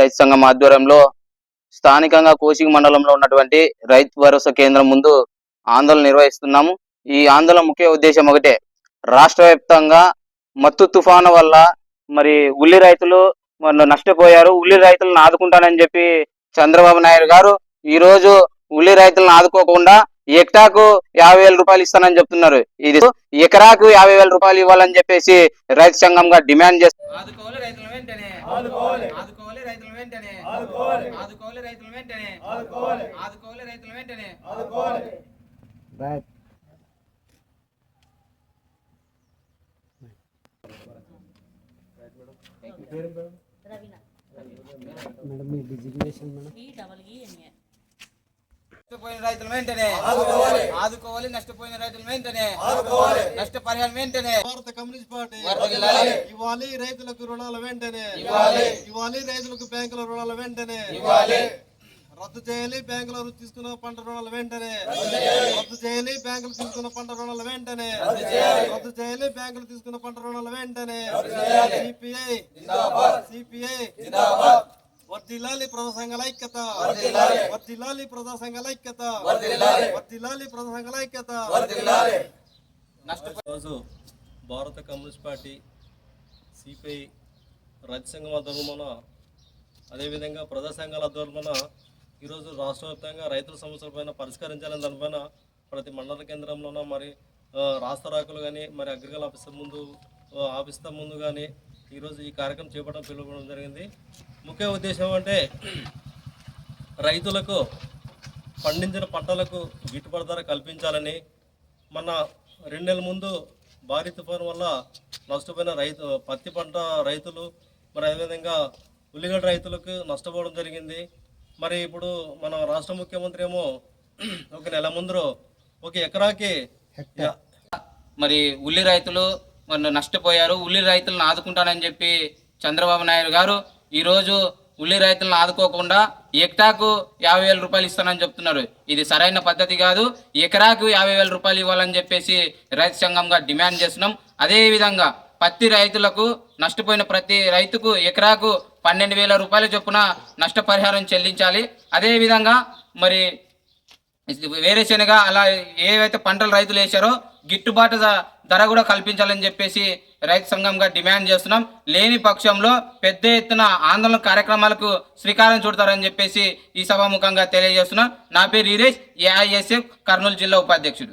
రైతు సంఘం ఆధ్వర్యంలో స్థానికంగా కోసిగి మండలంలో ఉన్నటువంటి రైతు భరోసా కేంద్రం ముందు ఆందోళన నిర్వహిస్తున్నాము. ఈ ఆందోళన ముఖ్య ఉద్దేశం ఒకటే రాష్ట్ర వ్యాప్తంగా మత్తు తుఫాను వల్ల మరి ఉల్లి రైతులు నష్టపోయారు. ఉల్లి రైతులను ఆదుకుంటానని చెప్పి చంద్రబాబు నాయుడు గారు ఈ రోజు ఉల్లి రైతులను ఆదుకోకుండా ఎక్టాకు యాభై వేల రూపాయలు ఇస్తానని చెప్తున్నారు. ఇది ఎకరాకు యాభై వేల రూపాయలు ఇవ్వాలని చెప్పేసి రైతు సంఘంగా డిమాండ్ చేస్తారు వెంటనే ఆదుకోవాలి. రైతుల వెంటనే ఆదుకోవాలి. రైతుల వెంటనే ఆదుకోవాలి. ఆదుకోవాలి రైతుల వెంటనే ఆదుకోవాలి. మేడం మీ డిజిగ్నేషన్ మేడం ఈ డబల్ ఈ ఎన్ఏ నష్టపోయిన రైతుల వెంటనే. ఆదుకోవాలి. నష్టపోయిన రైతుల వెంటనే. నష్టపరిహారం వెంటనే. భారత కమ్యూనిస్ట్ పార్టీ. ఇవ్వాలి రైతులకు రుణాల వెంటనే. ఇవ్వాలి. ఇవ్వాలి రైతులకు బ్యాంకుల రుణాల వెంటనే. ఇవ్వాలి. రద్దు చేయాలి బ్యాంకుల తీసుకున్న పంట రుణాల వెంటనే. రద్దు చేయాలి. బ్యాంకులు తీసుకున్న పంట రుణాల వెంటనే. రద్దు చేయాలి. బ్యాంకులు తీసుకున్న పంట రుణాల వెంటనే. సిపిఐ. సిపిఐ. వర్దిల్లాలి ప్రజా సంఘాల ఐక్యత. వర్దిల్లాలి ప్రజా సంఘాల ఐక్యత. వర్దిల్లాలి ప్రజా సంఘాల ఐక్యత. ఈరోజు భారత కమ్యూనిస్ట్ పార్టీ సిపిఐ రైతు సంఘం ఆధ్వర్యమున అదేవిధంగా ప్రజా సంఘాల ఆధ్వర్యమున ఈరోజు రాష్ట్ర వ్యాప్తంగా రైతుల సమస్యలపైన పరిష్కరించాలని దానిపైన ప్రతి మండల కేంద్రంలోన మరి ఆ, రాస్తారాకులు కానీ మరి అగ్రికల్ ఆఫీసర్ ముందు ఆ, ఆఫీసర్ ముందు కానీ ఈరోజు ఈ కార్యక్రమం చేపట్టడం పిలువడం జరిగింది. ముఖ్య ఉద్దేశం అంటే రైతులకు పండించిన పంటలకు గిట్టుబాటు ధర కల్పించాలని మన రెండు నెలల ముందు భారీ తుఫాను వల్ల నష్టపోయిన రైతు పత్తి పంట రైతులు మరి అదేవిధంగా ఉల్లిగడ్డ రైతులకు నష్టపోవడం జరిగింది. మరి ఇప్పుడు మన రాష్ట్ర ముఖ్యమంత్రి ఏమో ఒక నెల ముందు ఒక ఎకరాకి మరి ఉల్లి రైతులు నష్టపోయారు ఉల్లి రైతులను ఆదుకుంటానని చెప్పి చంద్రబాబు నాయుడు గారు ఈరోజు ఉల్లి రైతులను ఆదుకోకుండా ఎక్టాకు యాభై వేల రూపాయలు ఇస్తానని చెప్తున్నారు. ఇది సరైన పద్ధతి కాదు. ఎకరాకు యాభై వేల రూపాయలు ఇవ్వాలని చెప్పేసి రైతు సంఘంగా డిమాండ్ చేస్తున్నాం. అదేవిధంగా పత్తి రైతులకు నష్టపోయిన ప్రతి రైతుకు ఎకరాకు పన్నెండు వేల రూపాయల చొప్పున నష్టపరిహారం చెల్లించాలి. అదేవిధంగా మరి ఇది వేరుశెనగ అలా ఏవైతే పంటలు రైతులు వేశారో గిట్టుబాటు ధర కూడా కల్పించాలని చెప్పేసి రైతు సంఘంగా డిమాండ్ చేస్తున్నాం. లేని పక్షంలో పెద్ద ఎత్తున ఆందోళన కార్యక్రమాలకు శ్రీకారం చుడతారని చెప్పేసి ఈ సభాముఖంగా తెలియజేస్తున్నాం. నా పేరు ఈరేష్ ఏఐఎస్ఎఫ్ కర్నూలు జిల్లా ఉపాధ్యక్షుడు.